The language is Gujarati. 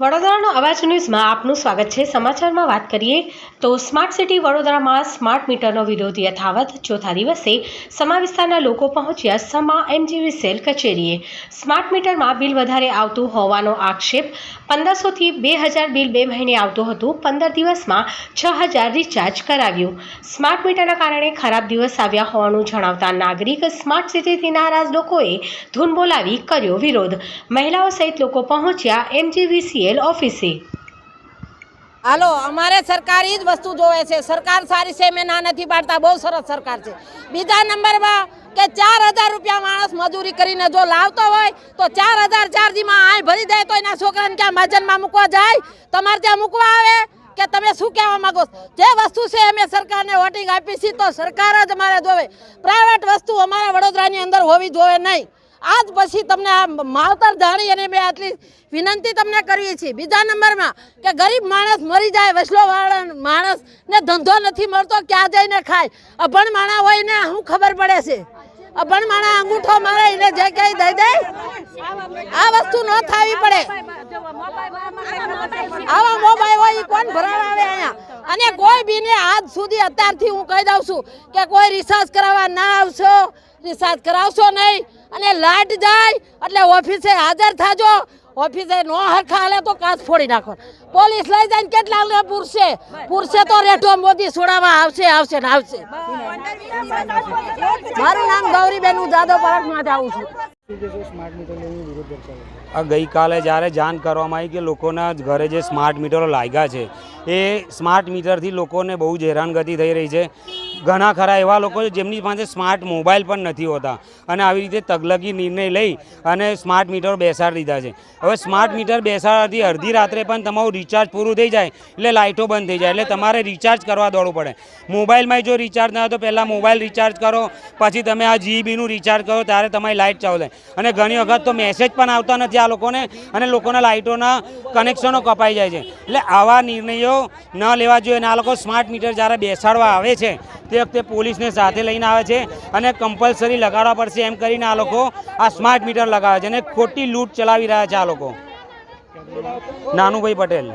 વડોદરાનો અવાજ ન્યૂઝમાં આપનું સ્વાગત છે. સમાચારમાં વાત કરીએ તો સ્માર્ટ સિટી વડોદરામાં સ્માર્ટ મીટરનો વિરોધ યથાવત ચોથા દિવસે સમા વિસ્તારના લોકો પહોંચ્યા સમા એમજીવી સેલ કચેરીએ. સ્માર્ટ મીટરમાં બિલ વધારે આવતું હોવાનો આક્ષેપ પંદરસોથી બે હજાર બિલ બે મહિને આવતું હતું. પંદર દિવસમાં છ હજાર રિચાર્જ કરાવ્યું. સ્માર્ટ મીટરના કારણે ખરાબ દિવસ આવ્યા હોવાનું જણાવતા નાગરિક સ્માર્ટ સિટીથી નારાજ લોકોએ ધૂન બોલાવી કર્યો વિરોધ. મહિલાઓ સહિત લોકો પહોંચ્યા એમજીવીસીએલ ઓફિસે. હાલો, અમારે સરકાર જ વસ્તુ જોવે છે. સરકાર સારી છે, મેં ના નથી પાડતા. બહુ સરસ સરકાર છે. બીજા નંબરમાં કે ચાર હજાર રૂપિયા માણસ મજૂરી કરીને જો લાવતો હોય, તો ચાર હજાર ચાર્જીમાં આય ભરી દે, તો એના છોકરાને ક્યાં માજનમાં મૂકવા જાય? તમારે ત્યાં મૂકવા આવે? કે તમે શું કહેવા માગો જે વસ્તુ છે, અમે સરકારને વોટિંગ આપી છે, તો સરકાર જ અમારે જોવે. પ્રાઇવેટ વસ્તુ અમારા વડોદરાની અંદર હોવી જોવે નહીં. આજ પછી તમને આ માવતર ધાણી અને મેં આટલી વિનંતી તમને કરીએ છીએ. બીજા નંબરમાં કે ગરીબ માણસ મરી જાય, વસલોવાળા માણસને ધંધો નથી મળતો, ક્યાં જઈને ખાય? અભણ માણા હોય ને શું ખબર પડે છે? અભણ માણા અંગૂઠો મારે, એને જે ક્યાંય દઈ દે, આ વસ્તુ ન થાવી પડે. આવા મોબાઈલ હોય એ કોણ ભરાવા આવે અહીંયા? અને કોઈ બીને આજ સુધી અત્યારથી હું કહી દઉં છું કે કોઈ રિસર્ચ કરાવવા ના આવશો રિસર્ચ કરાવશો નહીં. અને લાટ જાય એટલે ઓફિસે હાજર થાજો. ઓફિસે નો હરખા હાલે તો કાચ ફોડી નાખો. પોલીસ લઈ જાય કેટલા ને પૂરશે? પૂરશે તો રેઠો મોદી છોડાવવા આવશે આવશે ને આવશે. મારું નામ ગૌરીબેન હું જાદવ પાર્કમાં આવું છું. આ ગઈકાલે જ્યારે જાણ કરવામાં આવી કે લોકોના ઘરે જે સ્માર્ટ મીટરો લાગ્યા છે એ સ્માર્ટ મીટરથી લોકોને બહુ જ હેરાનગતિ થઈ રહી છે. ઘણા ખરા એવા લોકો છે જેમની પાસે સ્માર્ટ મોબાઈલ પણ નથી હોતા. અને આવી રીતે તગલગી નિર્ણય લઈ અને સ્માર્ટ મીટર બેસાડી દીધા છે. હવે સ્માર્ટ મીટર બેસાડવાથી અડધી રાત્રે પણ તમારું રિચાર્જ પૂરું થઈ જાય, એટલે લાઇટો બંધ થઈ જાય, એટલે તમારે રિચાર્જ કરવા દોડવું પડે. મોબાઈલમાં જો રિચાર્જ ના હોય તો પહેલાં મોબાઈલ રિચાર્જ કરો, પછી તમે આ જીબીનું રિચાર્જ કરો, ત્યારે તમારી લાઇટ ચાલુ થાય. અને ઘણી વખત તો મેસેજ પણ આવતા નથી આ લોકોને, અને લોકોના લાઇટોના કનેક્શનો કપાઈ જાય છે. એટલે આવા નિર્ણયો ન લેવા જોઈએ અને આ લોકો સ્માર્ટ મીટર જ્યારે બેસાડવા આવે છે તે વખતે પોલીસને સાથે લઈને આવે છે અને કમ્પલસરી લગાડવા પડશે એમ કરીને આ લોકો આ સ્માર્ટ મીટર લગાવે છે અને ખોટી લૂંટ ચલાવી રહ્યા છે આ લોકો. નાનુભાઈ પટેલ.